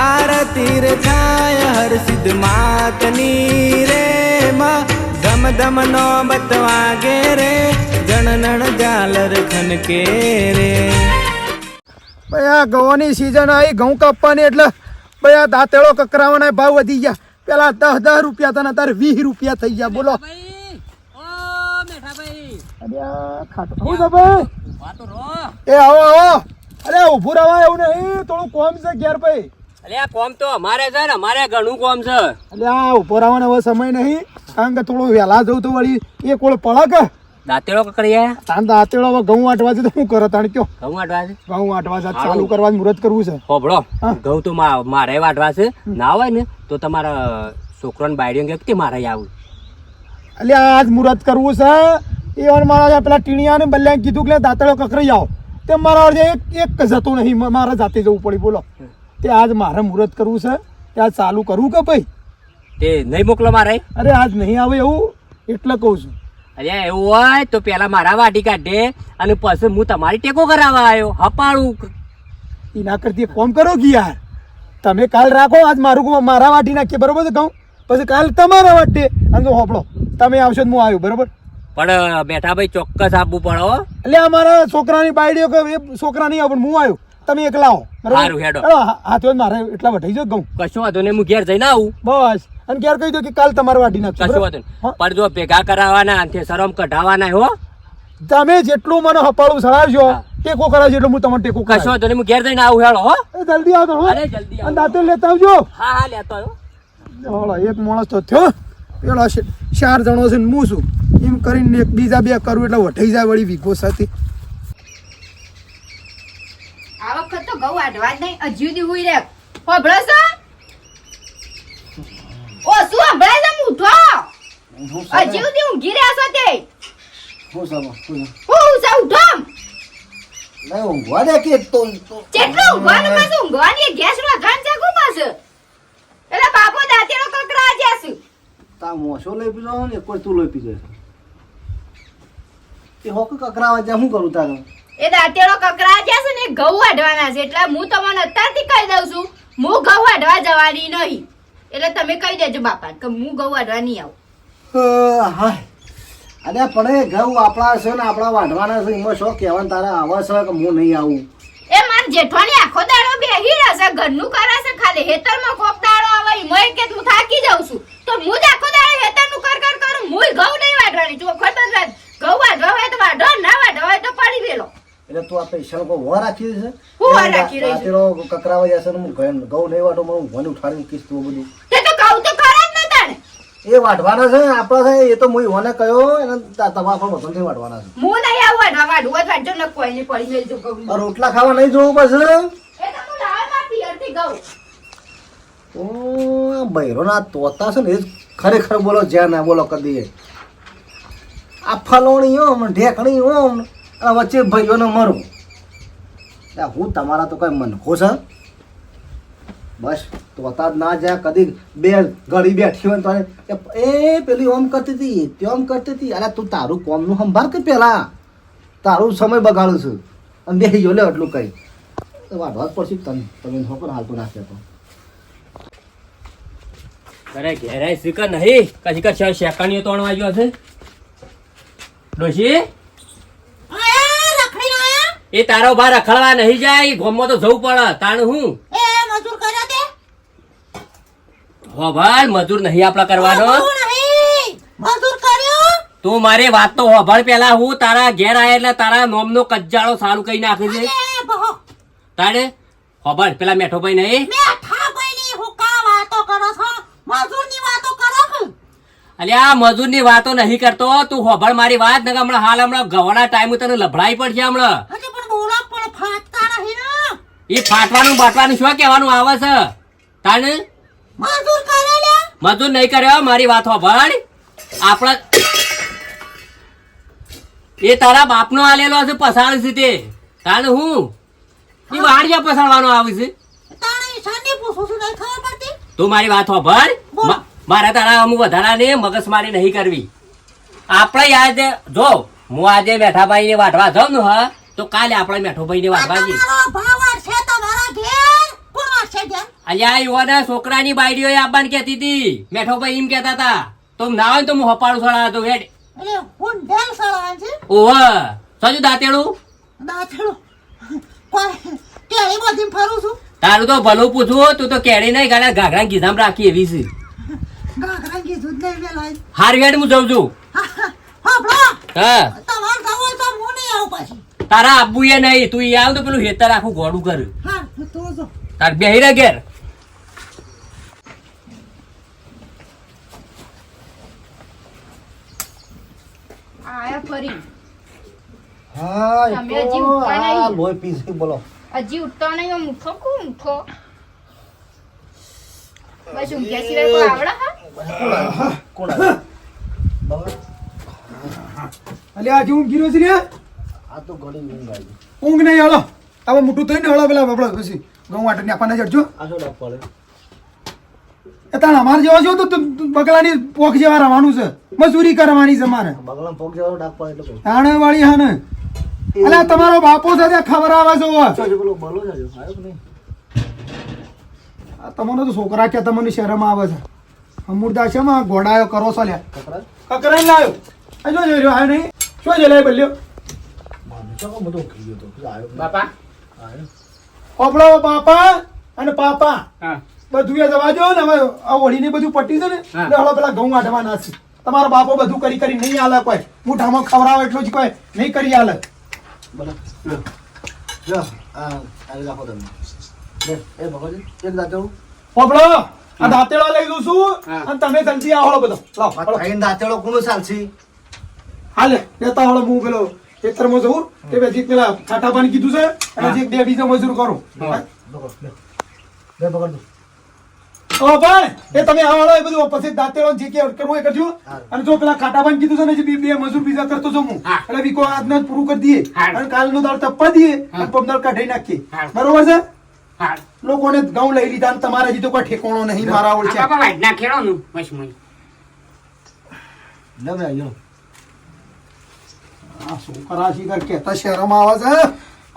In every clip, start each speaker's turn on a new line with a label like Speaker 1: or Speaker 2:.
Speaker 1: આરતી રે થાય હર સિદ્ધ માતની રે માં. ધમ ધમ નો બતવાગે રે જણનણ ઝાલર ખનકે રે.
Speaker 2: ભાઈ આ ઘઉંની સિઝન આવી ઘઉં કાપવાની એટલે ભાઈ આ દાંતેળો કકરાવાના ભાવ વધી ગયા. પેલા દસ દસ રૂપિયા હતા ને અત્યારે વીસ રૂપિયા થઈ ગયા. બોલો.
Speaker 3: ભાઈ ઓ મેઠાભાઈ
Speaker 2: અરે આ ખાટો. હું છે ભાઈ
Speaker 3: વાતો રો
Speaker 2: એ આવો આવો. અરે ઉભું રહેવાય એવું નહીં. થોડું કોમ છે ઘેર ભાઈ.
Speaker 3: અલે આ કોમ તો અમારે છે ને અમારે ઘણું કોમ છે.
Speaker 2: એટલે આ ઊભો રહેવાનો હવે સમય નહીં. કારણ કે થોડું વહેલા જવું તો વળી એ કોળ પડે કે
Speaker 3: દાંતેડો કકડીયા
Speaker 2: તાન દાંતેળો હવે ઘઉં વાટવા છે તો શું કરો તાણ કયો?
Speaker 3: ઘઉં આટવા છે?
Speaker 2: ઘઉં આટવા છે ચાલુ કરવા મુહૂર્ત કરવું છે.
Speaker 3: હોભળો. ઘઉં તો મા- મારે વાટવા છે. ના હોય ને તો તમારા છોકરાને બાયડીઓ કે મારે આવું.
Speaker 2: એટલે આજ મુહૂર્ત કરવું છે. એ વાર મારા પેલા ટીણિયા ને બલ્યા કીધું કે દાંતેળો કકડી આવો. તે મારા એક એક જતો નહીં. મારા મારે જાતે જવું પડી બોલો. તે આજ મારે મુહૂર્ત કરવું છે? તે આજ ચાલુ કરવું કે ભાઈ?
Speaker 3: તે નહીં મોકલો મારે.
Speaker 2: અરે આજ નહીં આવે એવું? એટલે કહું છું.
Speaker 3: અરે એવું હોય તો પેલા મારા વાટી કાઢે અને પછી હું તમારી ટેકો કરાવવા આવ્યો. હપાળું.
Speaker 2: એના કરતી કોમ કરો કે યાર તમે કાલ રાખો આજ મારું મારા વાટી નાખીએ બરોબર છે કહું પછી કાલ તમારા વાટે અને હોપડો તમે આવશો તો હું આવ્યો બરોબર?
Speaker 3: પણ બેઠા ભાઈ ચોક્કસ આપવું પડો
Speaker 2: એટલે અમારા મારા છોકરાની બાયડીઓ કે છોકરા નહીં આવે પણ હું આવ્યો. તમે એકલા
Speaker 3: હેડો.
Speaker 2: હાથો મારે એટલા વઢાઈ જો ઘઉં
Speaker 3: કશું વાંધો નહીં હું ઘેર જઈને આવું.
Speaker 2: બસ. અને ઘેર કહી દો કે કાલ તમારે વાટી નાખશું
Speaker 3: કશું વાંધો નહીં. જો ભેગા કરાવવાના અને શરમ કઢાવવાના હો.
Speaker 2: તમે જેટલું મને હપાળું સળાવશો ટેકો કરાવજો એટલે હું તમને ટેકો
Speaker 3: કશું. વાંધો નહીં હું ઘેર જઈને આવું હેડો હો.
Speaker 2: જલ્દી આવતો હો.
Speaker 3: અરે જલ્દી
Speaker 2: અને દાંતે લેતા આવજો.
Speaker 3: હા હા લેતો આવ્યો
Speaker 2: હોળો એક માણસ તો થયો. પેલો ચાર જણો છે ને હું છું. એમ કરીને એક બીજા બે કરું એટલે વઢાઈ જાય વળી વીઘો સાથે.
Speaker 4: આ વખત તો ઘઉં વાઢવા જ નહીં હજી સુધી હુઈ રે હોભળો છો? ઓ શું હંભળાય છે મૂઠો હજી સુધી ઊંઘી રહ્યા છો તે?
Speaker 5: હું સામો હું
Speaker 4: છે ઉઠો
Speaker 5: નહીં ઊંઘવા દે કે તો તો-
Speaker 4: ઊંઘવાનું પાછું ઊંઘવાની? ગેસ નો ધન છે કુ પાછું એટલે બાપો દાંતેડો કકડા જ્યાસુ
Speaker 5: તા મોસો લઈ પીજો ને વાર તું લઈ પીજો એ હોક કકરાવા જા હું કરું તારે?
Speaker 4: એ દાંતેડો કકરા છે ને ઘઉં વાઢવાના છે. એટલે હું તમને અત્યારથી કહી દઉં છું હું ઘઉં વાઢવા જવાની નહીં. એટલે તમે કહી દેજો બાપા કે હું ઘઉં વાઢવા નહીં આવું.
Speaker 5: હા અરે પણ એ ઘઉં આપણા છે ને આપણા વાઢવાના છે એમાં શું કહેવાનું તારે આવે છે કે હું નહીં આવું?
Speaker 4: એ માર જેઠવાની આખો દાડો બેહી રહેશે ઘરનું કરે છે ખાલી હેતરમાં કોક દાડો આવે એમાં કે હું થાકી જાઉં છું. તો હું જ આખો દાડો હેતરનું કર કર કરું હું ઘઉં નહીં વાઢવાની. જ વાઢ ઘઉં વાઢવા હોય તો વાઢો ના વાઢવા હોય તો પડી વેલો.
Speaker 5: એટલે તું આ પૈસા લોકો વર રાખી છે?
Speaker 4: હું રાખી રહી છું?
Speaker 5: કકરાવા જશે ને હું ઘઉં ઘઉં નહીં વાટો મારું ઘઉં ઉઠાડી મૂકીશ તું બધું.
Speaker 4: તે તો કહું તો ખરા જ ને
Speaker 5: એ વાઢવાના છે આપણા છે એ તો હું મને કયો તા- તમારા પણ વતનથી વાઢવાના છે.
Speaker 4: હું નહીં આવું વાઢવા વાઢવું હોય ન કોઈ ની પડી મેલજો ઘઉં
Speaker 5: આ રોટલા ખાવા નહીં જોવું પછી?
Speaker 4: એ તો હું માં માર પિયરથી ઘઉં.
Speaker 5: ઓ બૈરોના તોતા છે ને એ ખરેખર બોલો જ્યાં ના બોલો કદી. આ ફલોણી ઓમ ઢેકણી ઓમ અને વચ્ચે ભાઈઓને મરું. હું તમારા તો કઈ મનખો છે. બસ, તોતા જ ના જાય. કદી બે ઘડી બેઠી હોય તો એ- પેલી ઓમ કરતી હતી તે ઓમ કરતી હતી. અરે, તું તારું કોમનું સંભાળ કે પહેલાં તારું સમય બગાડું છું. અને બે જો લે એટલું કઈ. વાઢવા જ પડશે તમે તમે હોકર હાલતું નાખે તો
Speaker 3: અરે, ઘેરાય શીખર નહીં. કશી કશી શેકાણીઓ તોણ વાગ્યો છે? ડોશી? એ તારો બહાર રખડવા નહીં જાય ગોમમાં તો જવું પડે. તાણ હું? હો ભાઈ મજૂર નહીં આપડા કરવાનો. તું મારી વાત તો હોભળ પેલા હું તારા ઘેર આયા એટલે તારા નોમનો કજ્જાળો સારું કઈ નાખે છે તારે હોભળ પેલા મેઠો ભાઈ નહીં. અલ્યા આ મજૂરની વાતો નહીં કરતો. તું હોભળ મારી વાત ને હમણાં હાલ હમણાં ગવાના ટાઈમ તને લભડાઈ પડશે હમણાં. એ ફાટવાનું બાટવાનું શું કહેવાનું આવે છે? તાને મજૂર નહીં કર્યો મારી વાત ભણ આપણે એ તારા બાપનો આલેલો છે પસાડ છે તે તાને હું. એ વાડિયા પસાડવાનો આવે છે? તું મારી વાત ભણ મારા તારા અમુક વધારાને મગજ મારી નહીં કરવી. આપણે યાદ જો હું આજે મેઠાભાઈ ને વાટવા જાઉં ને હા? તો કાલે આપણે મેઠોભાઈ ને
Speaker 6: ઘેર
Speaker 3: અલ્યા યુવાના છોકરાની બાયડીઓ આપવાની કહેતી હતી. મેઠો ભાઈ એમ કહેતા હતા તો ના હોય તો હું હપાળું સળા હતો હેડ. ઓહ સજુ દાંતેડું?
Speaker 6: કેળી
Speaker 3: તારું તો ભલું પૂછવું તું તો કેડી નહીં ગાડા ઘાઘરા ગીધામ રાખી એવી છે. હાર હેડ હું જઉં છું. હા
Speaker 6: તમારે જવું તો હું નહીં આવું પાછી.
Speaker 3: તારા આબુ એ નહીં તું આવ તો પેલું હેતર આખું ઘોડું કર.
Speaker 6: હા તું જો.
Speaker 3: તાર બેહી રે ઘેર.
Speaker 4: આયા ફરી.
Speaker 5: હા
Speaker 4: તમે હજી ઉઠતા નહીં.
Speaker 5: લોહી પીસે બોલો.
Speaker 4: હજી ઉઠતો નહીં આમ ઉઠો કુ ઉઠો. બસ ઊંઘ્યા સિવાય કોઈ આવડે હા?
Speaker 5: કોણ આવ્યું?
Speaker 2: અલ્યા આજે ઊંઘ ગીરો છે ને?
Speaker 5: આ તો ઘણી ઊંઘ આવી.
Speaker 2: ઊંઘ નહીં હળો હવે મોટું થઈને હળો પેલા આપણે પછી ઘઉં વાટે ને આપણને જડજો
Speaker 5: પડે?
Speaker 2: એ તાણ અમારે જેવા જો તો બગલાની પોખ જેવા રવાનું છે મજૂરી કરવાની છે મારે
Speaker 5: બગલા પોખ જેવા ડાક પડે એટલે.
Speaker 2: તાણે વાળી હા ને એટલે તમારો બાપો છે ત્યાં ખબર આવે છે
Speaker 5: બલો છે જો. આવ્યો કે નહીં?
Speaker 2: તમને તો છોકરા કે તમને શરમ આવે છે અમૂર્દા છે માં ઘોડાયો કરો છો લ્યા
Speaker 5: કકરા?
Speaker 2: કકરાઈ લાયો આ જો જોઈ રહ્યો નહીં શું છે લે બલ્યો
Speaker 5: મારું તો બધું ગયો તો. આવ્યો
Speaker 3: બાપા
Speaker 5: આવ્યો.
Speaker 2: ઓપડો બાપા અને પાપા
Speaker 3: હા
Speaker 2: બધું એ જવા જો ને હવે આ ઓળીને બધું પટી છે ને. એટલે હળો પેલા ઘઉં આઢવાના છે તમારો બાપો બધું કરી કરી નહીં આલે કોઈ મુઠામાં ખવડાવો એટલું જ કોઈ નહીં કરી આલે
Speaker 5: બોલો. જો. આ રાખો તમે. એ ભગવાન એક દાંતેડું.
Speaker 2: પોપડો આ દાંતેડા લઈ દઉં છું અને તમે જલ્દી આવો બધો લાવ
Speaker 5: દાંતેડો કોણ ચાલશે?
Speaker 2: હાલે લેતા હળો હું પેલો ખેતરમાં જઉં તે પછી પેલા ખાટાપાની કીધું છે અને જે બે બીજા મજૂર કરો. ઓ ભાઈ એ તમે આ વાળો એ બધું પછી દાંતેડો જે કે કરવું એ કરજો. અને જો પેલા ખાટાપાની કીધું છે ને જે બે- બે મજૂર બીજા કરતો છું હું. એટલે વીકો આજના જ પૂરું કરી દઈએ. અને કાલનો દાળ તપવા દઈએ અને પમદાળ કાઢી નાખીએ. બરોબર છે? લોકોને ઘઉં લઈ લીધા અને તમારે હજી તો કોઈ ઠેકોણો નહીં મારા
Speaker 3: ઓળખે વાઈટ ના ખેડો નું મશમુઈ
Speaker 5: લે, ભાઈ, આયો.
Speaker 2: આ છોકરા શિખર કહેતા શહેરોમાં આવે છે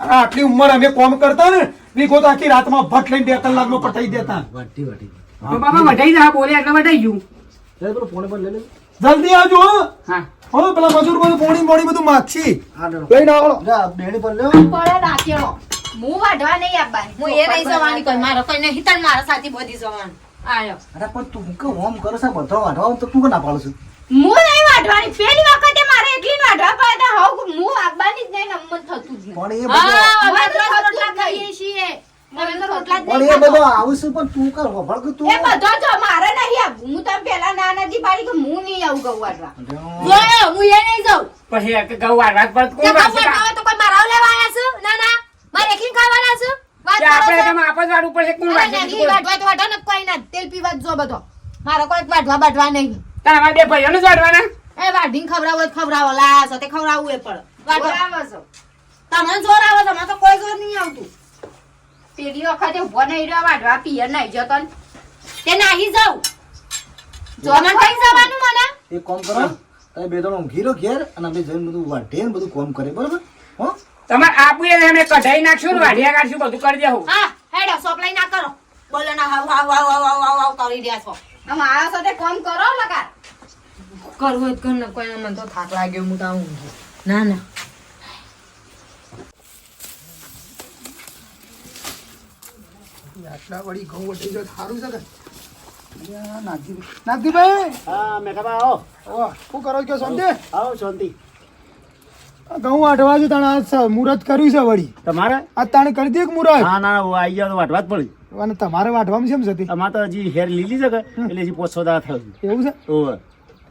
Speaker 2: અરે આટલી ઉંમર અમે કોમ કરતા ને વીકો તો આખી રાતમાં ભટ લઈને બે કલાકમાં પટાઈ દેતા.
Speaker 5: વટી વટી
Speaker 3: તો બાપા વઢાઈ જા બોલે એટલે વટાઈ ગયું.
Speaker 5: પેલો ફોન પર લઈ લે.
Speaker 2: જલ્દી આવજો હો.
Speaker 3: હા.
Speaker 2: પેલા મજૂર બધું પોણી પોણી બધું
Speaker 5: લે.
Speaker 2: લઈને આવો.
Speaker 5: જા આ બેડી પર લે.
Speaker 4: પડે દાંતેડો હું વાઢવા નહીં આબા
Speaker 6: હું એ નહીં જવાની કોઈ. મારો કોઈ નહીં. તણ મારા સાથે બધી જવાનું. આયો.
Speaker 5: અરે પણ તું કે હોમ કરો છે બધો વાઢવા તો તું કે ના પાડું છું?
Speaker 4: હું નહીં વાઢવાની. પેલી વખતે પડે હવે હું આવવાની જ નહીં ને મન થતું જ નહીં.
Speaker 5: પણ એ બધું
Speaker 6: રોટલા ખાઈએ છીએ.
Speaker 4: મને તો રોટલા જ
Speaker 5: પણ એ બધો
Speaker 4: ખાતો.
Speaker 5: પણ તું કર વફળ કે તું.
Speaker 4: એ બધો જો મારે નહીં આવવું હું તમે પેલા ના નથી પાડી કે હું નહીં આવું ગૌ વાઢવા
Speaker 6: હું એ નહીં જાઉં.
Speaker 3: પછી એક ગૌ પર
Speaker 6: તે
Speaker 3: કોણ
Speaker 6: ખબર ના હોય તો કોઈ મારા લેવા આયા છે? ના ના. મારે એકલી ખાવાના છે? વાત
Speaker 3: આપણે તમે આપ જ વાળું પડશે કોણ
Speaker 6: અરે નહીં, તો ને કોઈ ના તેલ પીવા જો બધો. મારો કોઈ વાઢવા બાઢવા નહીં.
Speaker 3: તારા બે ભાઈઓને જ વાળવાના
Speaker 6: એ વાઢીને ખવડાવો ખવડાવો લાયા સાથે તે ખવડાવવું એ પણ. વાઢો તમને જોર આવે છે મને તો કોઈ જોર નહીં આવતું.
Speaker 4: પેલી વખતે ઊભો નહીં રહ્યો વાઢવા પિયર નહીં જતો
Speaker 6: તે નાહી જાઉં. જોમન કઈ જવાનું મને?
Speaker 5: એક કોમ કરો તમે બે ત્રણ ઊંઘી ઘેર અને અમે જઈને બધું વાઢે બધું કોમ કરે બરાબર? હો?
Speaker 3: તમારે એને અમે કઢાઈ નાખશું ને વાઢિયા કાઢશું બધું કરી દેવું.
Speaker 6: હા હેડો સપ્લાય ના કરો. બોલો ના હાવ હાવ હાવ હાવ હાવ કરી રહ્યા છો.
Speaker 4: આમ સાથે કામ કરો લગા
Speaker 6: કરવું હોય ઘર ને કોઈ મને તો થાક લાગ્યો હું તો આવું ના ના.
Speaker 2: આટલા વળી ઘઉં વટી જાય સારું છે કે નાગજીભાઈ!
Speaker 5: હા મેઠાબા આવો.
Speaker 2: ઓહ, શું કરો છો શાંતિ?
Speaker 5: આવો શાંતિ.
Speaker 2: ઘઉં વાટવા છે તાણે મુહૂર્ત કર્યું છે વળી.
Speaker 7: તમારે?
Speaker 2: આ તાણે કરી દે મુહૂર્ત
Speaker 7: હા ના ના આવી ગયા તો વાટવા જ પડી.
Speaker 2: અને તમારે વાઢવામાં છે જતી?
Speaker 7: અમારે તો હજી હેર લીલી છે કે? એટલે હજી પોસો થયું
Speaker 2: એવું છે?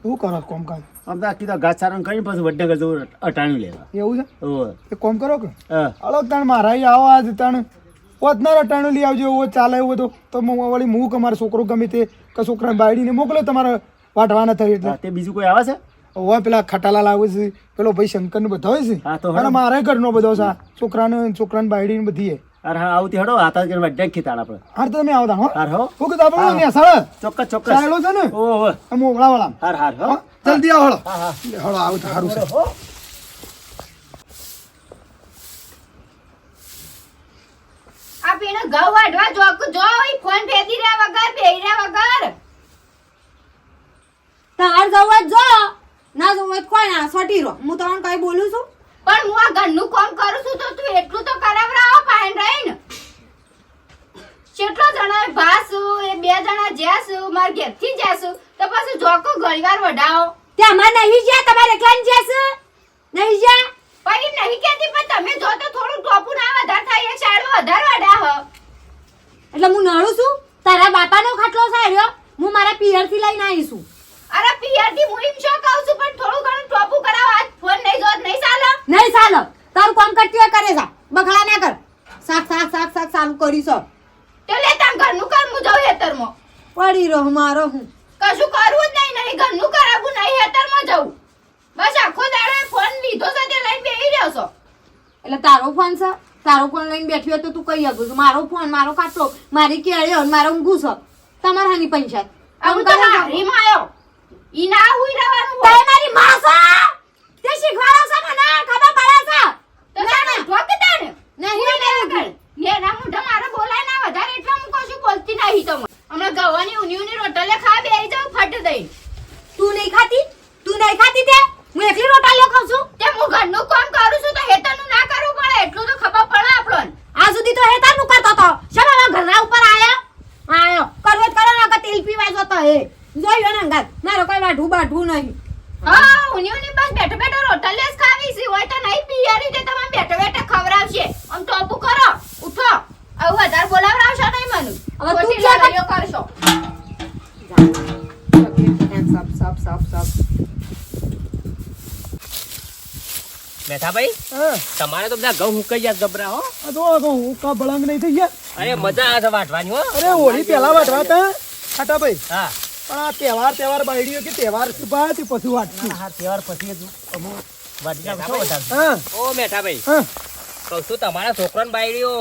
Speaker 2: શું કરો કોમકાજ?
Speaker 7: આમ તો તો ઘાસ ચારણ કરીને પછી વડનગર જવું અટાણું લેવા.
Speaker 2: એવું છે?
Speaker 7: ઓવે
Speaker 2: એ કોમ કરો કે?
Speaker 7: હા.
Speaker 2: અલગ તાણ મારા આવો આજ તણ. પોતનાર અટાણું લઈ આવજો એવો ચાલે એવું તો. તો વળી હું કે મારો છોકરો ગમે તે કે છોકરાને બાયડીને મોકલો તમારે વાટવાના થઈ એટલે.
Speaker 7: તે બીજું કોઈ આવે છે?
Speaker 2: હોય પેલા ખટાલાલ આવે છે પેલો ભાઈ શંકર ને બધા હોય છે. મારે ઘરનો બધો છે છોકરાને છોકરાને બાયડી ને બધી
Speaker 7: અરે હા આવતી હડો હાથ કરીને વડનગ ખીતાડ આપણે.
Speaker 2: હાર તો તમે આવતા હો.
Speaker 7: હાર હો.
Speaker 2: શું કીધું આપણે ને સાળ
Speaker 7: ચોક્કસ ચોક્કસ.
Speaker 2: સાળો છે ને?
Speaker 7: ઓવે
Speaker 2: આ મોગળા વાળા
Speaker 7: હાર હાર હો.
Speaker 2: જલ્દી આવો હળો. હળો આવું તો છે.
Speaker 4: આ કાપીને ઘઉં વાઢવા જોક જો ઈ ફોન ફેદી રહ્યા વગર બેહી રહ્યા વગર.
Speaker 6: તાર જવું જો. ના તો કોઈ ના સોટી રો હું તમને કઈ બોલું છું?
Speaker 4: પણ હું આ ઘરનું કામ કરું છું તો તું એટલું તો કરાવરાવો પાયન રહીને. કેટલો જણા ભાસું એ બે જણા જ્યાસું માર ઘેરથી જ્યાસું તો પછી જોકો ઘણીવાર વઢાવો.
Speaker 6: તે અમાર નહીં જ્યા તમારે એકલા ને જશે નહીં જ્યા?
Speaker 4: પણ નહીં કહેતી પણ તમે જો તો થોડું ટોપું ના વધારે થાય એક સાડો વધારે વડા હો
Speaker 6: એટલે હું નડું છું? તારા બાપાનો ખાટલો સાડ્યો હું મારા પિયરથી લઈને આવીશું.
Speaker 4: અરે પિયરથી હું એમ શું કહું છું પણ થોડું ઘણું ટોપું કરાવ આજ ફોન નહીં જોત નહીં ચાલે.
Speaker 6: નહીં ચાલે. તારું કામ કરતી કરે જા. બગડા ના કર. સાક સાક સાક સાક શાક કરી કરીશ
Speaker 4: તો લે તાર ઘરનું કર હું જાઉં હેતરમાં
Speaker 6: પડી રહો મારો હું.
Speaker 4: કશું કરવું જ નહીં નહીં ઘરનું કરાવું નહીં હેતરમાં જવું બસ આખો દાડો ફોન લીધો છે તે લઈને બેહી રહ્યો છો.
Speaker 6: એટલે તારો ફોન છે? તારો ફોન લઈને બેઠી હોય તો તું કહી શકું છું. મારો ફોન મારો ખાટલો મારી કેળ્યો મારો ઊંઘું છે. તમારા હાની પંચાયત.
Speaker 4: આવું તો હારીમાં આવ્યો ઈ ના હુઈ રહેવાનું
Speaker 6: તે મારી માં છે? તે શીખવાડો છે મને ખબર પડે છે?
Speaker 4: તો જાણે ઢોક તાણે
Speaker 6: નહીં નહીં
Speaker 4: રહ્યા ને બોલાય વધારે એટલે હું કશું બોલતી નહીં તો હમણાં ગવાની ઉની ઉની રોટલે ખા બેહી ફટ દઈ.
Speaker 6: તું નહીં ખાતી? તું નહીં ખાતી તે? હું એકલી રોટાલીઓ ખાઉં છું?
Speaker 4: તે હું ઘરનું કામ કરું છું તો હેતરનું ના કરવું પડે એટલું તો ખબર પડે આપણને.
Speaker 6: આ સુધી તો હેતા કરતો તો. શા ઘરના ઉપર આયા? આયો. કરવો જ કરો ના કે તેલ જતો હે. જોયો ને અંગાત. મારો કોઈ વાઢું બાઢું નહીં.
Speaker 4: હા ઉની ઉની બસ બેઠો બેઠો રોટલે ખાવી છે હોય તો નહીં પિયરી તે તમે બેઠો બેઠો ખવડાવશે. આમ ટોપું કરો ઉઠો. આવું વધારે બોલાવરાવશો નહીં મને.
Speaker 6: હવે તું ક્યાં
Speaker 4: લડાઈઓ કરશો
Speaker 6: સપ સપ સપ સપ
Speaker 3: બેઠા ભાઈ
Speaker 2: હા.
Speaker 3: તમારે તો બધા ઘઉં મુકાઈ ગયા ગબરા હો.
Speaker 2: તો તો હુંકા બળંગ નહીં થઈ ગયા.
Speaker 3: અરે મજા આવે વાટવાની હો.
Speaker 2: અરે હોળી પહેલા વાટવા ખાટા ભાઈ
Speaker 3: હા.
Speaker 2: પણ આ તહેવાર તહેવાર બાયડીઓ કે તહેવાર બા પછી વાટશું
Speaker 7: હા તહેવાર પછી અમુક
Speaker 3: ઓ મેઠા ભાઈ.
Speaker 2: હા.
Speaker 3: કહું છું તમારા છોકરાને બાયડીઓ.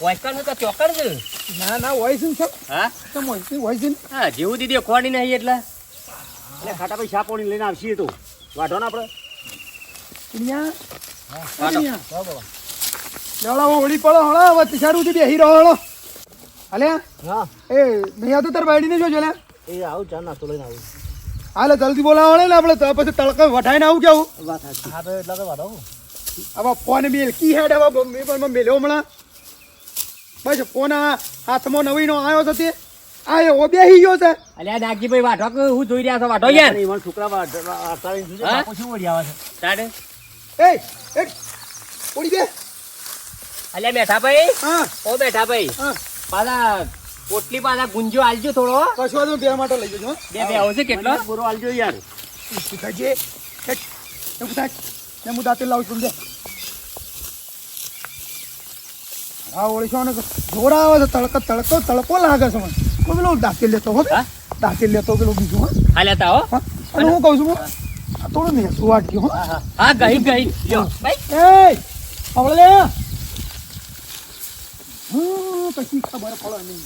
Speaker 3: વાંચવાનું તો ચોકડ છે
Speaker 2: ના ના હોય છે ને
Speaker 3: હા?
Speaker 2: તો હોય છે હોય છે
Speaker 3: હા જેવું દીદી ખોવાની નહીં એટલે.
Speaker 7: એટલે ખાટા ભાઈ શા લઈને આવશીએ તો. વાઢો ને આપણે
Speaker 2: હોળી પડો હળો હવે તિશારું થી બેહી રહ્યો હળો. અલ્યા
Speaker 7: હા.
Speaker 2: એ નહીં આવતું તાર બાયડીને જોજો લે
Speaker 7: એ આવું ચા નાસ્તો લઈને આવું.
Speaker 2: હાલે જલ્દી બોલાવો ને આપણે પછી તડકે વઢાઈને આવું કેવું
Speaker 7: હા તો એટલે તો વાઢો
Speaker 2: હવે ફોન મેલ કી હેડ? હવે મેં પણ મેલ્યો હમણાં. બસ ફોન આ હાથમાં નવીનો આવ્યો છે તે. આ એવો બેહી ગયો છે.
Speaker 3: અલ્યા નાગજીભાઈ વાઢો કે હું જોઈ રહ્યા છો? વાઢો યાર.
Speaker 7: ઈવન છોકરા વાઢાવી જોજે,
Speaker 3: હા?
Speaker 7: બાપુ શું વળી આવે છે?
Speaker 3: તારે?
Speaker 2: એ એ ઓડી બે.
Speaker 3: અલ્યા બેઠા ભાઈ?
Speaker 2: હા.
Speaker 3: ઓ બેઠા ભાઈ.
Speaker 2: હા.
Speaker 3: પાછા પોટલી પાછા ગુંજો આલજો થોડો
Speaker 2: કશું વાંધો બે માટે લઈ જજો
Speaker 3: બે બે આવશે કેટલો?
Speaker 7: પૂરો આલજો યાર.
Speaker 2: શીખાજે એવું થાય? ને હું દાંતે લાવું છું હા ઓળી ને જોર આવે છે તડકો તડકો તડકો લાગે છે મને. કોઈ પેલો દાંતે લેતો હો દાંતે લેતો પેલો બીજું હા.
Speaker 3: લેતા હો.
Speaker 2: અને હું કહું છું થોડું નેસું વાટજો હો.
Speaker 3: હા ગઈ ગઈ. લ્યો. ભાઈ
Speaker 2: એ પછી ખબર પડે નહીં.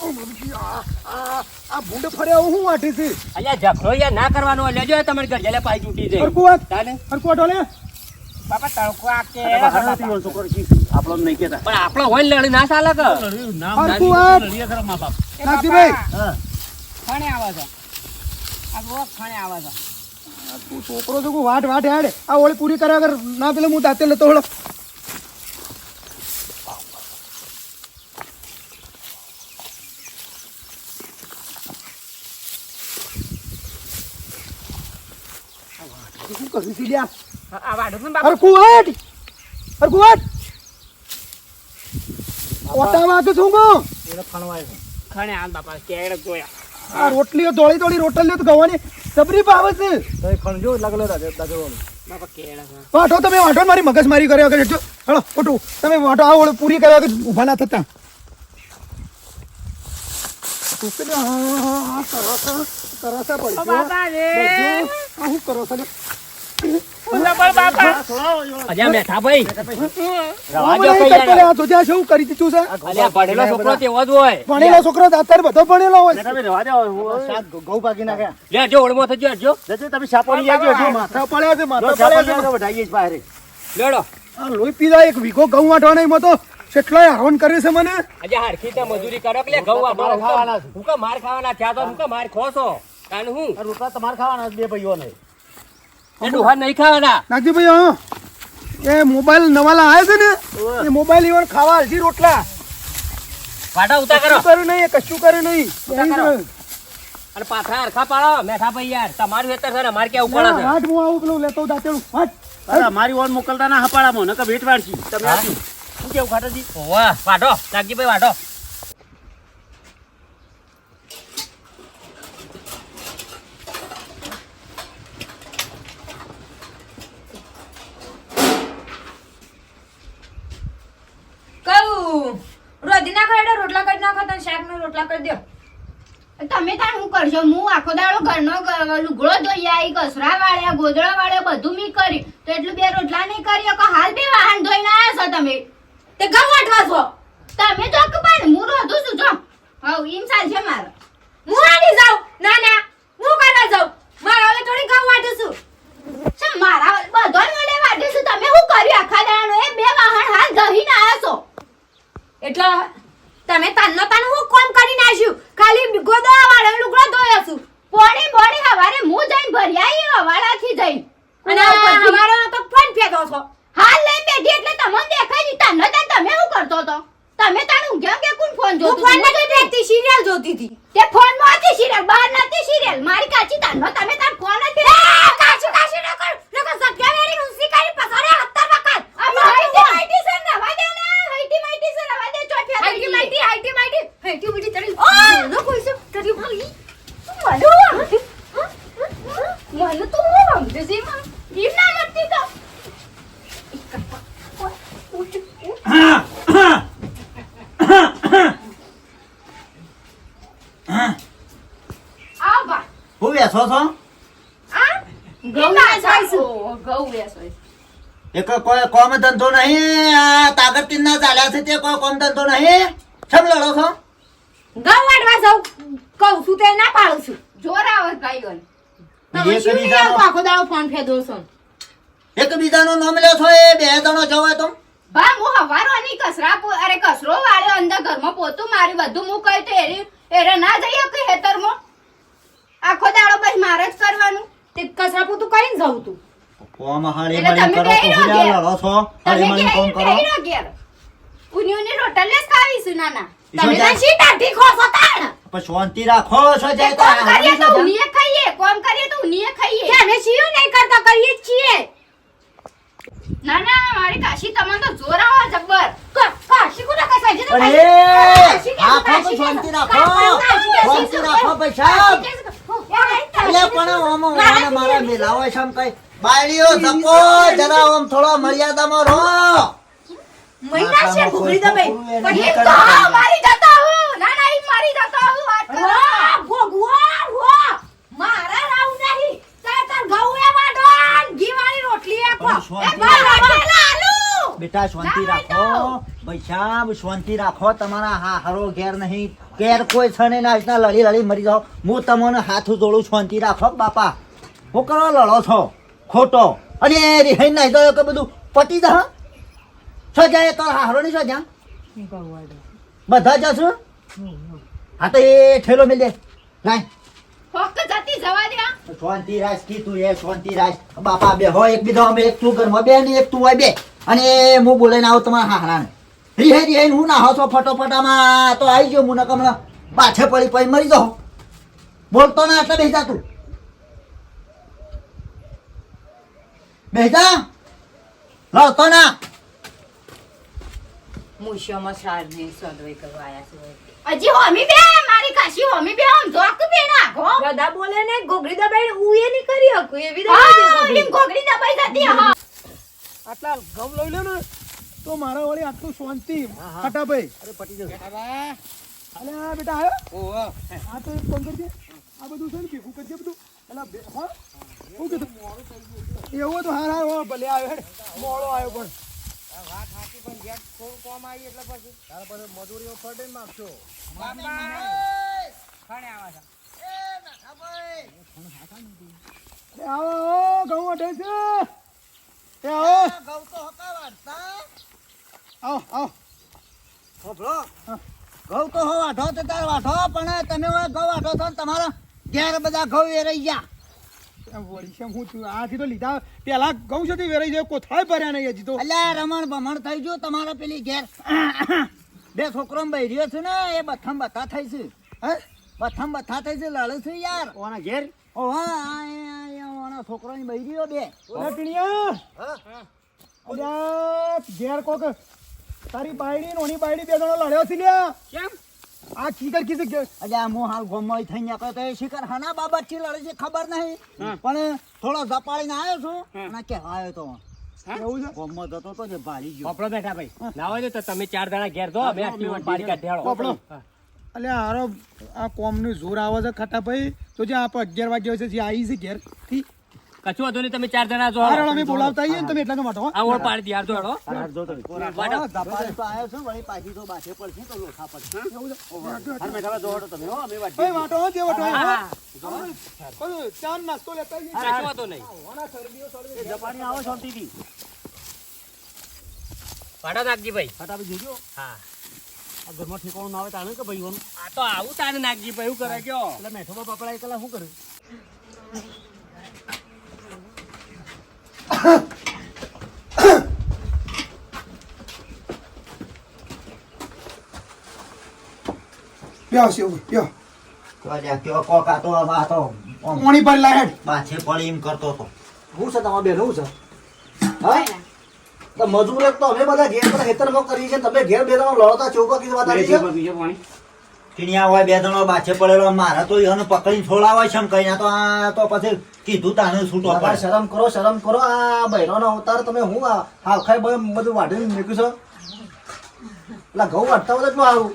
Speaker 2: આ આ આ ભૂંડ ફરે શું વાટી છે
Speaker 3: અલ્યા ઝઘડો યાર ના કરવાનો લેજો તમારે ઘર જલે પાઈ તૂટી જાય.
Speaker 2: હરકું
Speaker 3: તાને?
Speaker 2: હરકું વાટો
Speaker 3: બાપા તડકો આ કે
Speaker 7: અરે બહાર નથી ઈવન છોકરો જી આપણો નહીં
Speaker 3: પણ આપણો હોય લડી ના ચાલે કે?
Speaker 2: હરકું વાત?
Speaker 7: લડીએ ખરા મા બાપ.
Speaker 2: નાગજીભાઈ?
Speaker 7: હા.
Speaker 3: ખણે આવે છે. આ બહુ ખણે આવે છે.
Speaker 2: તું છોકરો તો વાટ વાટ હેડ. આ ઓળી પૂરી કર્યા વગર ના પેલે હું દાંતે લેતો હળો. લ્યા?
Speaker 3: આ વાડો ને બાપા
Speaker 2: હરખું વાટ હરખું વાટ ઓટા વાગે છું હું
Speaker 7: એને ફણવાય
Speaker 3: ખણે આ બાપા કેડ જોયા
Speaker 2: આ રોટલીઓ દોડી દોડી રોટલીઓ તો ગવાની સબરી પાવે છે
Speaker 7: તો ખણજો લાગલો દાદા દાદા
Speaker 3: બાપા કેડ
Speaker 2: વાટો તમે વાંઢો મારી મગજમારી કર્યા વગર હેઠો હળો ખોટું તમે વાટો આ ઓળે પૂરી કર્યા વગર ઊભા ના થતા તરસા તરસા પડી ગયો. હું
Speaker 3: દો ભણેલો છોકરો તેવો જ હોય.
Speaker 2: ભણેલો છોકરો તો અત્યારે બધો ભણેલો હોય.
Speaker 7: તમે રવા દો શાક ઘઉં પાકી નાખ્યા.
Speaker 3: લે ઓળમો થજો જો.
Speaker 7: તમે શાપોની આવજો
Speaker 2: માથા. પડ્યા છે માથા
Speaker 7: શાપોની
Speaker 2: પડ્યા છે.
Speaker 7: આવજો, વઢાઈએ જ બહાર.
Speaker 3: લેડો.
Speaker 2: લોહી પીધા એક વીઘો ઘઉં વાટવા એમાં તો કેટલો હરવણ કરે છે મને.
Speaker 3: આજે હરખી તો મજૂરી કરો કે ઘઉં વાઢો.
Speaker 7: ખાવાના.
Speaker 3: હું કે માર ખાવાના થયા તો હું કે માર ખો છો કારણ હું.
Speaker 7: આ તમારે ખાવાના બે ભાઈઓને.
Speaker 3: એ ડોહા નહીં ખાવાના.
Speaker 2: નાગજીભાઈ હા. એ મોબાઈલ નવાલા આવ્યા છે ને એ મોબાઈલ ઈવન ખાવા હજી રોટલા.
Speaker 3: પાટા ઉતા કરો
Speaker 2: કરું. કર્યું નહીં એ કશું કર્યું નહીં.
Speaker 3: અને પાછા હરખા પાડો. મેઠા ભાઈ યાર તમારું વેતર છે ને અમારે ક્યાં ઉપાડા
Speaker 2: છે? હાથ હું આવું પેલું લેતો દાંતેલું હાથ
Speaker 7: અરે મારી ઓન મોકલતા ના હપાડામાં નકર ભેટ વાળશી તમે
Speaker 3: હા?
Speaker 7: આપ્યું શું કેવું ખાટાજી?
Speaker 3: વાહ વાઢો. નાગજીભાઈ વાઢો.
Speaker 6: કહું રોધીના ખાડે રોટલા કરી નાખો તને શાકનો રોટલા કરી દો.
Speaker 4: તમે તાર હું કરશો? હું આખો દાડો ઘરનો લુગડો ધોઈ આવી કસરા વાળ્યા ગોદડા વાળ્યા બધું મી કરી તો એટલું બે રોટલા નહીં કરી કે? હાલ બે વાહન ધોઈને આવ્યા છો તમે.
Speaker 6: તે ઘઉં વાટવા છો?
Speaker 4: તમે તો પણ હું રોધું છું જો. હવ ઈમ છે મારે
Speaker 6: હું આડી જાઉં ના ના હું કરવા જાઉં મારા ઓલે થોડી ઘઉં વાટું છું
Speaker 4: છે મારા બધો મને વાટે છે તમે શું કર્યું આખા દાડાનો એ બે વાહન હાલ ગહીને આવ્યા છો
Speaker 6: એટલે તમે તાનનો તાન હું કોમ કરી નાખ્યું ખાલી ગોદા વાળે લુગડો ધોયો છું
Speaker 4: પોણી પોણી હવારે હું જઈને ભર્યા ઈ હવાડાથી જઈને
Speaker 6: અને અમારો તો ફોન ફેંકો છો
Speaker 4: હાલ લઈને બેઠી એટલે તમને દેખાય નહીં તાનો તાન તમે શું કરતો તો તમે તાણ ઊંઘ્યા કે કોણ ફોન
Speaker 6: હું
Speaker 4: જોતો
Speaker 6: ફોન નથી ફેંકતી સિરિયલ જોતી હતી
Speaker 4: તે ફોનમાં હતી સિરિયલ બહાર નથી સિરિયલ મારી કાચી તાનો તમે તાર ફોન જ
Speaker 6: કાચું કાચું ન કર ન કર સત્યા વેરી ઉસી કરી પસારે હત્તર વખત
Speaker 4: અમે હાઈટી માઈટી સર નવા દે ને હાઈટી માઈટી સર નવા દે ચોઠિયા
Speaker 6: હાઈટી માઈટી હાઈટી માઈટી હાઈટી ઉડી તરી
Speaker 4: ઓ!
Speaker 6: ન કોઈ છે તરી ભાઈ
Speaker 4: મને મને તો હું સમજે છે માં ઈમ ના નથી તો આ બા
Speaker 8: હું બેસો છો.
Speaker 4: આ ઘઉં વેચાઈશું ઘઉં વેચાઈશું
Speaker 8: એક કોઈ કોમ ધંધો નહીં આ તાગત ના ચાલ્યા છે તે કોઈ કોમ ધંધો નહીં. કેમ લડો છો?
Speaker 6: ઘઉં વાડવા જાઉં. કહું છું તે ના પાડું છું.
Speaker 4: જોર આવે
Speaker 6: તમે શું નહીં આખો દાડો ફોન ફેદો છો.
Speaker 8: એક બીજાનો નામ લ્યો છો એ બે જણો જવાય તો.
Speaker 4: બા હું હવારો ની કસરા અરે કસરો વાળ્યો અંદર ઘરમાં પોતું મારી બધું હું કહી તો એરી એરે ના જઈએ કે હેતરમાં આખો દાડો બસ મારે જ કરવાનું.
Speaker 6: તે કસરા પોતું કરીને જવું તું.
Speaker 8: કોમ હળી
Speaker 4: એટલે
Speaker 8: કરો તો હું લડો છો હળી મળી કોમ કરો.
Speaker 4: કે ઉની ઉની રોટલ જ ખાવીશું નાના.
Speaker 6: તમે. તો શી ટાઢી ખો છો તાણ
Speaker 8: પણ શાંતિ રાખો છો જાય તો
Speaker 4: કોમ કરીએ તો ઉનીએ ખાઈએ કોમ કરીએ તો ઉનીએ ખાઈએ
Speaker 6: કે અમે શીયું નહીં કરતા કરીએ જ છીએ
Speaker 4: ના ના મારી કાશી તમને તો જોર આવે જબ્બર
Speaker 6: કાશી કોને કસાય છે તો
Speaker 8: અરે
Speaker 6: કાશી
Speaker 8: તો શાંતિ રાખો શાંતિ રાખો ભાઈ સાહેબ એટલે પણ ઓમ ઓમ મારા મિલાવો છે આમ કઈ બાયડીઓ ધક્કો જરા ઓમ થોડો મર્યાદામાં રહો
Speaker 6: મહિના છે ઘૂઘરી દબાઈ. એ
Speaker 4: તો
Speaker 6: તો-
Speaker 4: મારી જતો હું. ના ના ઈ મારી જતો હું. વાત કરો
Speaker 6: વાહ, ભગવાન, વાહ. મારા રાવ નહીં. તાર તાર ઘઉં એ વાઢો, ઘી વાળી રોટલી એ આલુ.
Speaker 8: બેટા શાંતિ રાખો. ભાઈ સાહેબ શાંતિ રાખો. તમારા હા હરો ઘેર નહીં. ઘેર કોઈ છે નહીં. આજના લડી લડી મરી જાઓ. હું તમને હાથ જોડું શાંતિ રાખો બાપા. હું કરો લડો છો. ખોટો. અને રિહાઈ નાઈ દો કે બધું પટી જા છો જાય તો હારો નહીં છો જા બધા જશું હા તો એ ઠેલો મેં દે. શાંતિ કીધું એ શાંતિ રાખ બાપા બે હોય એક બીજો અમે એક તું ઘરમાં બે ને એક તું હોય બે. અને હું બોલાઈને આવું તમારા હાહરાને. રીહે રીહે હું ના હસો ફટોફટ આમાં. તો આવી ગયો હું નકર હમણાં પાછે પડી પછી મરી જાઉં. બોલતો ના એટલે બેસા તું. બેસા લડતો ના.
Speaker 6: મૂછોમાં સાર નહીં કરવા આયા છે.
Speaker 4: અજી હોમી બે મારી કાશી હોમી બે આમ જોક બે નાખો
Speaker 6: દાદા બોલે ને ગોગડી દબાઈ ઉએ નહીં કરી હકું એવી
Speaker 4: હા
Speaker 6: દબાઈ
Speaker 4: ગોગડી. દબાઈ જતી હા.
Speaker 2: આટલા ઘઉં લઈ લે ને તો મારા વળી આટલું શાંતિ. ફટાભાઈ
Speaker 7: અરે પટી જશે.
Speaker 2: અલે આ બેટા આવ્યો આ તો કામ કરજે. આ બધું છે ને ભેગું કરજે બધું. અલા બે હા? શું કીધું એવું તો હાર હાર ભલે આવ્યો મોડો આવ્યો પણ. એ આવો આવો, ઘઉં અઢે છે. એ આવો. આવો આવો.
Speaker 5: હોભળો. ઘઉં તો હો વાઢો તો તાર વાઢો પણ તમે ઘઉં વાઢો છો તમારા ઘેર બધા ઘઉં એ રહી ગયા.
Speaker 2: હું છું આથી તો લીધા. પેલા ઘઉં છે તે વેરાઈ જાય કોથળાય ભર્યા નહીં હજી તો.
Speaker 5: અલ્યા રમણ ભમણ થઈ ગયું તમારા પેલી ઘેર. બે છોકરો બૈરીઓ છે ને એ બથમ બથા થઈ છે. હે? બથમ બથા થઈ છે લડે છે યાર.
Speaker 7: ઓના ઘેર?
Speaker 5: ઓ હા ઓના છોકરાની બૈરીઓ બે.
Speaker 2: અલ્યા ઘેર કોક તારી બાયડી નોની ઓની બાયડી બે જણો લડ્યો છે લ્યા.
Speaker 3: કેમ?
Speaker 2: આ કીકર કીધું કે
Speaker 5: અલ્યા મો હાલ ગોમમાં થઈ નીકળ્યો તો એ શિખર હાના બાબતથી લડે છે ખબર નહીં. પણ થોડો ઝપાડીને આવ્યો છું. અને કે આવ્યો તો.
Speaker 2: એવું છે?
Speaker 5: ગોમમાં જતો તો જે ભારી ગયો.
Speaker 3: બેઠા ભાઈ. લાવો દે તો તમે ચાર જણા ઘેર દો અમે આટલી પાડી કાઢ્યાળો
Speaker 2: પોપડો. અલ્યા હારો આ કોમનું જોર આવે છે ખટા ભાઈ. તો જે આપ અગિયાર વાગ્યા છે જે આવી છે ઘેરથી
Speaker 3: કશું વાંધો નહીં તમે ચાર જણા જો.
Speaker 2: હારો અમે બોલાવતા આવીએ ને તમે એટલા માટે હો.
Speaker 3: આ ઓળ પાડી દી
Speaker 7: હાર જોતો
Speaker 3: વાડો.
Speaker 5: ઝપાડી તો આવ્યો છું વળી પાછી તો બાથે પડશે તો લોખા પડશે.
Speaker 7: હર જોવો તો તમે હો અમે વાટ
Speaker 2: ભાઈ વાટો હો, જે વાટો
Speaker 3: હા,
Speaker 2: હો. બધું ચા ને નાસ્તો લેતા આવીએ.
Speaker 3: કશું હતું નહીં.
Speaker 7: જપાની આવો શાંતિથી.
Speaker 3: વાડો નાગજી ભાઈ.
Speaker 7: ફટાફટ જોજો
Speaker 3: હા.
Speaker 7: આ ઘરમાં ઠેકાણું ના આવે તાણે કે ભાઈ ઓનું
Speaker 3: આ તો આવું તારે નાખજી ભાઈ એવું કરે કયો?
Speaker 7: એટલે મેઠો પપડા એકલા શું કરે
Speaker 2: છે બ્યો.
Speaker 5: કોકા તો આ તો
Speaker 2: ઓણી પર લાહેડ.
Speaker 5: પાછે પડી એમ કરતો તો હું છે તમારે બેન હું છે? હા? તો મજૂર એક તો અમે બધા ઘેર બધા ખેતરમાં કરીએ છીએ તમે ઘેર બે લડતા ચોકા કીધું વાત આવી છે.
Speaker 7: પાણી.
Speaker 8: ટીણિયા હોય બે જણો બાછે પડેલો મારા તો એને પકડીને છોડાવે છે કહીને. તો આ તો પછી કીધું તાને છૂટો
Speaker 5: શરમ કરો શરમ કરો. આ બહેરોનો અવતાર તમે હું હાવખાઈ બધું વાઢીને મૂક્યું છો? એટલે ઘઉં વાટતા હોય એટલું સારું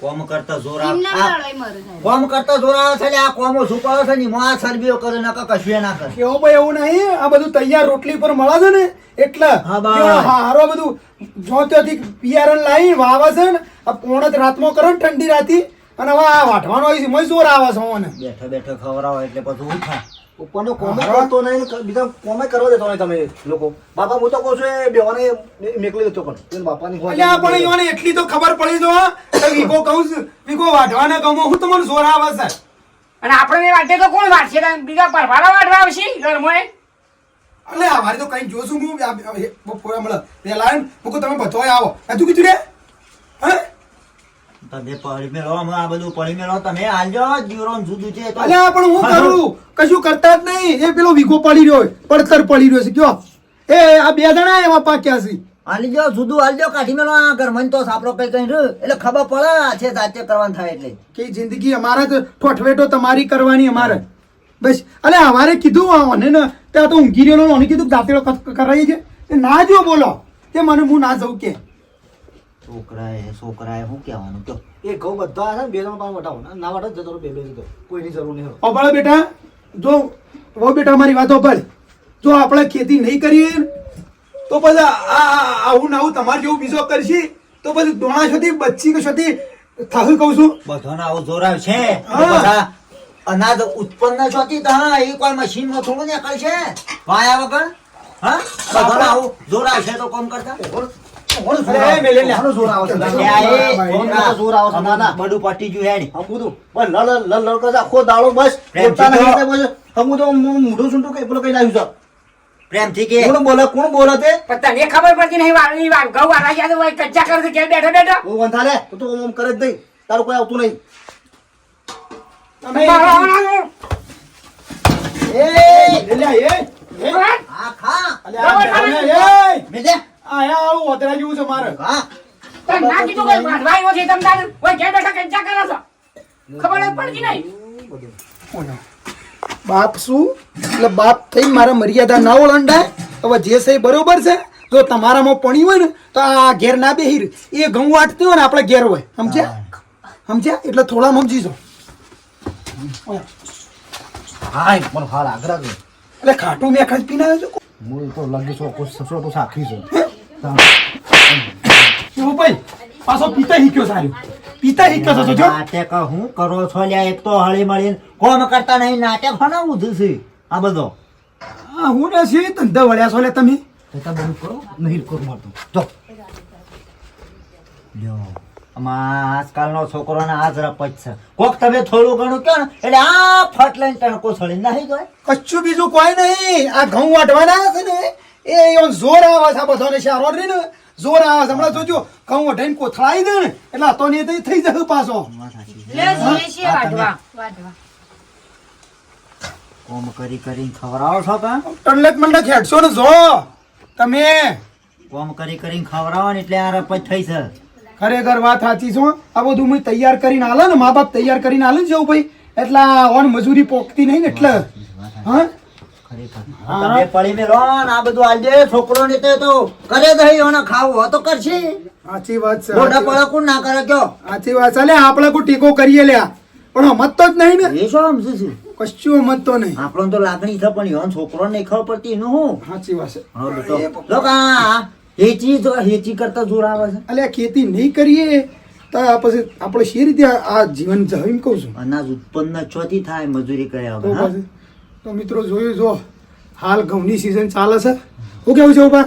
Speaker 8: કોમ કરતા જોર. કોમ કરતા જોર આવે છે આ કોમો કરે છે ને આ સરબીઓ કરે નકર કશું એ ના કરે
Speaker 2: કેવો ભાઈ એવું નહીં આ બધું તૈયાર રોટલી પર મળે છે ને એટલે
Speaker 8: હા, બા.
Speaker 2: હા હારો બધું જો ત્યાંથી પિયારણ લાવી વાવે છે ને આ પોણત રાતમાં કરો ને ઠંડી રાતી અને હવે આ વાટવાનો હોય છે મજૂર જોર આવે છે મને
Speaker 8: બેઠો ખવડાવો ખવડાવે એટલે પછી હું થાય
Speaker 5: ઉપરનો કોમે કરતો નહીં બીજા કોમે કરવા દેતો નહીં તમે લોકો. બાપા હું તો કહું છું એ બેવાને મેકલી દેતો પણ. બાપાની હોય
Speaker 2: અલ્યા પણ ઈઓને એટલી તો ખબર પડી તો વિકો કહું છું વિકો વાઢવાને કહું હું તમને જોર આવે છે.
Speaker 9: અને આપણે વાટે તો કોણ વાટશે બીજા પરવાળા વાટવા આવશે ઘરમાં
Speaker 2: એટલે આ મારે તો કઈ જોશું હું પેલા આવીને તમે બધો આવો. તું કીધું રે હે?
Speaker 8: તમે પડી મેળો આ બધું પડી મેળો તમે હાલજો જીવરો ને જુદું છે તો.
Speaker 2: અલ્યા પણ હું કરું? કશું કરતા જ નહીં. એ પેલો વીઘો પડી રહ્યો પડતર પડી રહ્યો છે કયો એ આ બે જણા એમાં પાક્યા છે.
Speaker 8: હાલી જાઓ જુદું હાલજો કાઢી મેળો આ ઘરમાં તો સાપડો કઈ કઈ રહ્યું એટલે ખબર પડે છે સાચે કરવાનું થાય એટલે.
Speaker 2: કે જિંદગી અમારે તો ઠોઠવેટો તમારી કરવાની અમારે. બસ અલે અમારે કીધું આને ને ત્યાં તો ઊંઘી રહ્યો કીધું દાંતેડો કરાવી છે. ના જો બોલો. તે મને હું ના જઉં કે.
Speaker 8: છોકરાએ છોકરાએ શું કહેવાનું? તો
Speaker 5: એ ઘઉં બધા છે ને બે ત્રણ પાસે વટાવો. ના વાટો જતો બે બે જતો. કોઈની જરૂર નહીં
Speaker 2: અભળ બેટા જો વો બેટા મારી વાત અભળ જો આપણે ખેતી નહીં કરીએ તો પછી આ- આવું નાવું આવું તમારે જેવું બીજો કરશી તો પછી દોણા છોથી બચ્ચી કે છોથી થાકી કહું છું.
Speaker 8: બધાને આવું જોરાવ છે
Speaker 2: હા.
Speaker 8: બધા અનાજ ઉત્પન્ન છોથી તો હા એ કોઈ મશીનમાં થોડું ને કરશે વાયા વગર હા? બધાને આવું જોરાવ છે તો કોમ કરતા?
Speaker 5: કોણ જોર
Speaker 2: અરે,
Speaker 5: આવે?
Speaker 2: મેલે લે.
Speaker 5: કોનું જોર આવે છે?
Speaker 8: એટલે આ એ
Speaker 5: કોનું જોર આવે છે? ના, ના.
Speaker 8: બધું પટી ગયું હેડ.
Speaker 5: હમ બધું. લડ લડ લડ લડ કરે આખો દાડો બસ
Speaker 8: પ્રેમથી
Speaker 5: બોલતા નહીં
Speaker 8: તો-
Speaker 5: એટલે પછી હમું તો મોઢું સૂંટું કઈ પેલો કઈ લાવ્યું છે.
Speaker 8: પ્રેમથી કે
Speaker 5: કોણ બોલે કોણ બોલે તે?
Speaker 9: તને ખબર પડતી નહીં વાળી વા- ઘઉં વાળા ગયા તો કચ્ચા કરે છે ઘેર બેઠા બેઠા.
Speaker 5: હું વંથા તો તું આમ કરે જ નહીં. તારું કોઈ આવતું નહીં. એ
Speaker 2: લે લે, એ
Speaker 8: હા? ખા.
Speaker 2: અલે આ બેટા, એ.
Speaker 8: મેલે
Speaker 2: આ આવું ઓતરા જેવું છે મારે.
Speaker 8: હા
Speaker 9: તને ના કીધું કોઈ વાટવા આવ્યો છે તમ તારે? કોઈ ઘેર બેઠા કચ્ચા કરે છે? ખબર જ પડતી નહીં.
Speaker 2: બાપ શું? એટલે બાપ થઈ મારા મર્યાદા ના ઓળંડાય? હવે જે છે એ બરોબર છે? જો તમારામાં પણી હોય ને તો આ ઘેર ના બેહીર. એ ઘઉં વાટતી હોય ને આપણે ઘેર હોય. સમજ્યા? સમજ્યા? એટલે થોડા સમજી જો
Speaker 5: હાય મને હાલ આગ્રહ
Speaker 2: એટલે ખાટું મેં ખાસ પીને આવ્યો છું.
Speaker 5: મૂળ તો લગી છો કોઈ સસરો તો સાખી છું.
Speaker 2: એવું ભાઈ પાછો પિતા શીખ્યો સારું પિતા શીખ્યો છો જો.
Speaker 8: નાટક હું કરો છો લ્યા એક તો હળી મળીને કોમ કરતા નહીં નાટક હોના છે આ બધો.
Speaker 2: હા હું ને છે ધંધા વળ્યા છો લે તમે.
Speaker 5: તો તમે બંધ કરો નહીં કરો મારતું જો.
Speaker 8: લ્યો આમાં આજકાલનો છોકરોને આ જ રપટ છે. કોક તમે થોડું ઘણું કહો ને એટલે આ ફટ લઈને તણકો છોડીને નાહી જાય
Speaker 2: કચ્છું બીજું કોઈ નહીં. આ ઘઉં વાટવાના છે ને. એ એવો જોર આવે છે આ બધાને શારો રે ને? જોર આવે છે. હમણાં જોજો ઘઉં વઢાઈને કોથળાઈ દે ને એટલે તો ને થઈ જશે પાછો.
Speaker 6: લે જઈએ વાઢવા.
Speaker 4: વાઢવા.
Speaker 8: કોમ કરી કરીને ખવરાવો છો કા
Speaker 2: ટંડક મંડક હેડશો ને જો તમે.
Speaker 8: કોમ કરી કરીને ખવરાવો ને એટલે આ રપટ થઈ છે.
Speaker 2: ખરેખર વાત સાચી છો આ બધું મેં તૈયાર કરીને આલે ને મા બાપ તૈયાર કરીને આલે ને જેવું ભાઈ. એટલે આ ઓન મજૂરી પોકતી નહીં ને એટલે. હા?
Speaker 8: તમે પડી મેલો આ બધું આજે છોકરો ને તે તો કરે દહીં એને ખાવું હોય તો કરશે.
Speaker 2: સાચી વાત છે
Speaker 8: મોઢા પડા ના કરે કયો.
Speaker 2: સાચી વાત છે. આપણે કોઈ ટેકો કરીએ લ્યા. પણ હમત તો જ નહીં ને.
Speaker 8: એ શું સમજુ છું?
Speaker 2: કશું હમત તો નહીં.
Speaker 8: તો લાગણી છે પણ છોકરો નહીં ખબર પડતી એનું હું
Speaker 2: સાચી વાત છે.
Speaker 8: હા બેટો. લોક આ હેચી જો હેચી કરતા જોર આવે છે.
Speaker 2: અલ્યા ખેતી નહીં કરીએ તો પછી આપણે શી રીતે આ જીવન જમીન કહું છું?
Speaker 8: અનાજ ઉત્પન્ન ચોથી થાય મજૂરી કર્યા વગર
Speaker 2: તો મિત્રો જોયું જો હાલ ઘઉંની સિઝન ચાલે છે. હું કેવું છે
Speaker 8: ઊભા?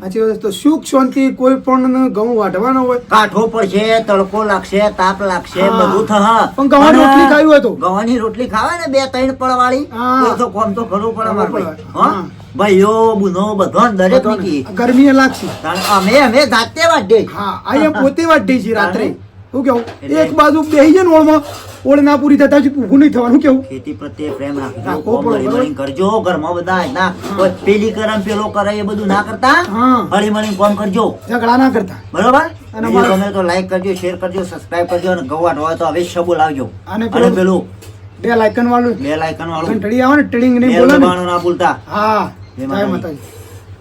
Speaker 8: સાચી.
Speaker 2: વાત તો સુખ શાંતિ કોઈ પણ ઘઉં વાઢવાનો હોય.
Speaker 8: કાઠો પડશે તડકો લાગશે તાપ લાગશે બધું થશે.
Speaker 2: પણ ગવાની રોટલી ખાવી હોય તો?
Speaker 8: ગવાની રોટલી ખાવે ને બે ત્રણ પળ વાળી તો કોમ તો કરવું પડે મારે હા? ભાઈઓ બુનો બધો દરેક
Speaker 2: ગરમી લાગશે.
Speaker 8: અમે અમે જાતે વાઢીએ. છીએ.
Speaker 2: હા અહીંયા પોતે વાઢી છે રાત્રે. શું કેવું? એક બાજુ બેસી જાય ને ઓળમાં ઓળ ના પૂરી થતા હજી ઊભું નહીં થવાનું કેવું?
Speaker 8: ખેતી પ્રત્યે પ્રેમ રાખજો
Speaker 2: રાખવો
Speaker 8: કોમ હળી
Speaker 2: બરાબર.
Speaker 8: કરજો ઘરમાં બધા ના પેલી કરમ પેલો કરે એ બધું ના કરતા?
Speaker 2: હા.
Speaker 8: હળી મળીને કોમ કરજો.
Speaker 2: ઝઘડા ના કરતા.
Speaker 8: બરોબર?
Speaker 2: અને
Speaker 8: ગમે તો લાઈક કરજો શેર કરજો સબસ્ક્રાઇબ કરજો અને ગવાટ હોય તો હવે શબો લાવજો.
Speaker 2: અને પેલું- બે લાયકન વાળું
Speaker 8: બે લાયકન વાળું.
Speaker 2: ઘંટડી આવે ને ટીડિંગ નહીં
Speaker 8: બેલ
Speaker 2: બોલે ને.
Speaker 8: ભૂલતા.
Speaker 2: હા.
Speaker 8: જય.
Speaker 2: માતાજી.